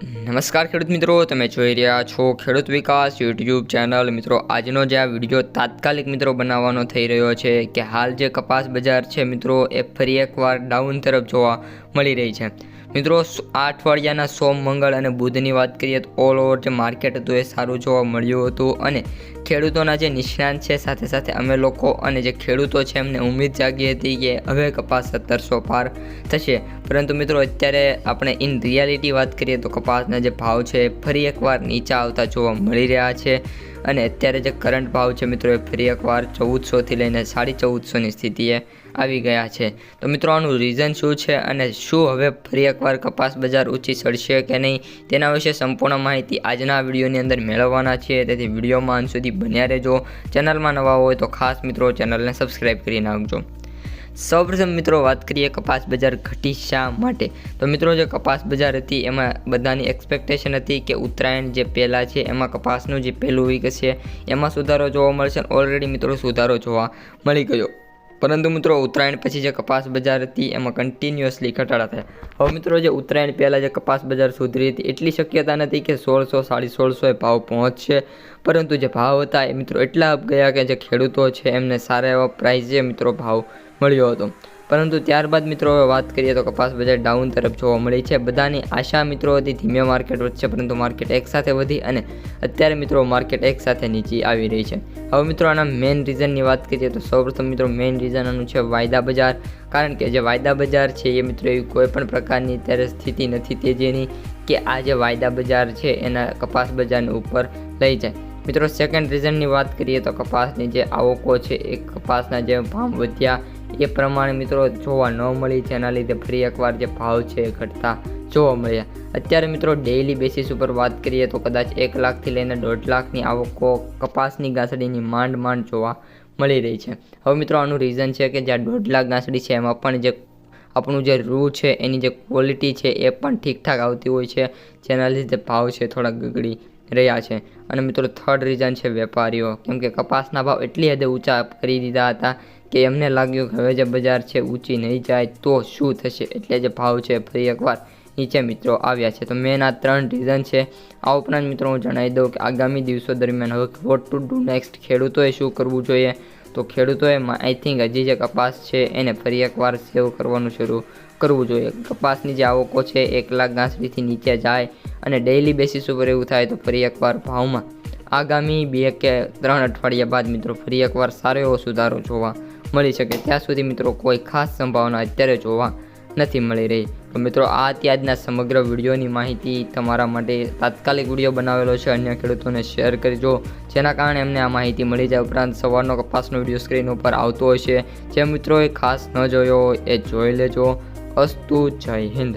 નમસ્કાર ખેડૂત મિત્રો, તમે જોઈ રહ્યા છો ખેડૂત વિકાસ યુટ્યુબ ચેનલ. મિત્રો, આજનો જે આ વીડિયો તાત્કાલિક મિત્રો બનાવવાનો થઈ રહ્યો છે કે હાલ જે કપાસ બજાર છે મિત્રો, એ ફરી એકવાર ડાઉન તરફ જોવા મળી રહી છે. મિત્રો આ અઠવાડિયાના સોમ, મંગળ અને બુધની વાત કરીએ તો ઓલ ઓવર જે માર્કેટ હતું એ સારું જોવા મળ્યું હતું અને ખેડૂતોના જે નિષ્ણાંત છે, સાથે સાથે અમે લોકો અને જે ખેડૂતો છે એમને ઉમ્મીદ જાગી હતી કે હવે કપાસ સત્તરસો પાર થશે. પરંતુ મિત્રો, અત્યારે આપણે ઇન રિયાલિટી વાત કરીએ તો કપાસના જે ભાવ છે ફરી એકવાર નીચા આવતા જોવા મળી રહ્યા છે. અને અત્યારે જે કરંટ ભાવ છે મિત્રો, એ ફરી એકવાર ચૌદસોથી લઈને સાડી ચૌદસોની સ્થિતિએ આવી ગયા છે. તો મિત્રો, આનું રીઝન શું છે અને શું હવે ફરી એકવાર કપાસ બજાર ઊંચી ચડશે કે નહીં, તેના વિશે સંપૂર્ણ માહિતી આજના વિડીયોની અંદર મેળવવાના છીએ. તેથી વિડીયોમાં અંત સુધી બન્યા રહેજો. ચેનલમાં નવા હોય તો ખાસ મિત્રો, ચેનલને સબસ્ક્રાઈબ કરી નાખજો. સૌપ્રથમ મિત્રો વાત કરીએ કપાસ બજાર ઘટી શા માટે? તો મિત્રો જે કપાસ બજાર હતી, એમાં બધાની એક્સપેક્ટેશન હતી કે ઉત્તરાયણ જે પહેલાં છે, એમાં કપાસનું જે પહેલું વીક છે એમાં સુધારો જોવા મળશે ઓલરેડી મિત્રો સુધારો જોવા મળી ગયો. પરંતુ મિત્રો ઉત્તરાયણ પછી જે કપાસ બજાર હતી, એમાં કન્ટિન્યુઅસલી ઘટાડા થયા. હવે મિત્રો જે ઉત્તરાયણ પહેલાં જે કપાસ બજાર સુધરી હતી, એટલી શક્યતા નથી કે સોળસો સાડી સોળસોએ ભાવ પહોંચશે. પરંતુ જે ભાવ હતા, એ મિત્રો એટલા અપ ગયા કે જે ખેડૂતો છે, એમને સારા એવા પ્રાઇઝે મિત્રો ભાવ મળ્યો હતો. પરંતુ ત્યારબાદ મિત્રો હવે વાત કરીએ તો કપાસ બજાર ડાઉન તરફ જોવા મળી છે. બધાની આશા મિત્રો હતી ધીમે માર્કેટ વધશે, પરંતુ માર્કેટ એકસાથે વધી અને અત્યારે મિત્રો માર્કેટ એકસાથે નીચે આવી રહી છે. હવે મિત્રો આના મેઇન રીઝનની વાત કરીએ તો સૌપ્રથમ મિત્રો મેઇન રીઝન આનું છે વાયદા બજાર. કારણ કે જે વાયદા બજાર છે એ મિત્રો એવી કોઈ પણ પ્રકારની અત્યારે સ્થિતિ નથી તેજીની કે આ જે વાયદા બજાર છે એના કપાસ બજારની ઉપર લઈ જાય. મિત્રો સેકન્ડ રીઝનની વાત કરીએ તો કપાસની જે આવકો છે એ કપાસના જે ભાવ વધ્યા એ પ્રમાણે મિત્રો જોવા ન મળી. જેના લીધે ફરી એકવાર જે ભાવ છે એ ઘટતા જોવા મળ્યા. અત્યારે મિત્રો ડેઇલી બેસિસ ઉપર વાત કરીએ તો કદાચ એક લાખથી લઈને દોઢ લાખની આવકો કપાસની ગાંસડીની માંડ માંડ જોવા મળી રહી છે. હવે મિત્રો આનું રીઝન છે કે જ્યાં દોઢ લાખ ગાંસડી છે, એમાં પણ જે આપણું જે રૂ છે, એની જે ક્વોલિટી છે એ પણ ઠીકઠાક આવતી હોય છે. જેના લીધે ભાવ છે થોડા ગગડી રહ્યા છે. અને મિત્રો થર્ડ રીઝન છે વેપારીઓ. કેમ કે કપાસના ભાવ એટલી હદે ઊંચા કરી દીધા હતા કે એમને લાગ્યું કે હવે જે બજાર છે ઊંચી નહીં જાય, તો શું થશે? એટલે જે ભાવ છે ફરી એકવાર નીચે મિત્રો આવ્યા છે. તો મેન આ ત્રણ રીઝન છે. આ ઉપરાંત મિત્રો હું જણાવી દઉં કે આગામી દિવસો દરમિયાન હવે વોટ ટુ ડુ નેક્સ્ટ ખેડૂતોએ શું કરવું જોઈએ? તો ખેડૂતોએ આઈ થિંક હજી જે કપાસ છે એને ફરી એકવાર સેવ કરવાનું શરૂ કરવું જોઈએ. કપાસની જે આવકો છે એક લાખ ગાંસડીથી નીચે જાય અને ડેઇલી બેસિસ ઉપર એવું થાય તો ફરી એકવાર ભાવમાં આગામી બે કે ત્રણ અઠવાડિયા બાદ મિત્રો ફરી એકવાર સારો એવો સુધારો જોવા મળી શકે. ત્યાં સુધી મિત્રો કોઈ ખાસ સંભાવના અત્યારે જોવા નથી મળી રહી. તો મિત્રો, આ ત્યાજના સમગ્ર વિડીયોની માહિતી. તમારા માટે તાત્કાલિક વીડિયો બનાવેલો છે. અન્ય ખેડૂતોને શેર કરજો. જેના કારણે એમને આ માહિતી મળી જાય. ઉપરાંત સવારનો કપાસનો વીડિયો સ્ક્રીન ઉપર આવતો હોય છે. જે મિત્રોએ ખાસ ન જોયો એ જોઈ લેજો. અસ્તુ જય હિન્દ.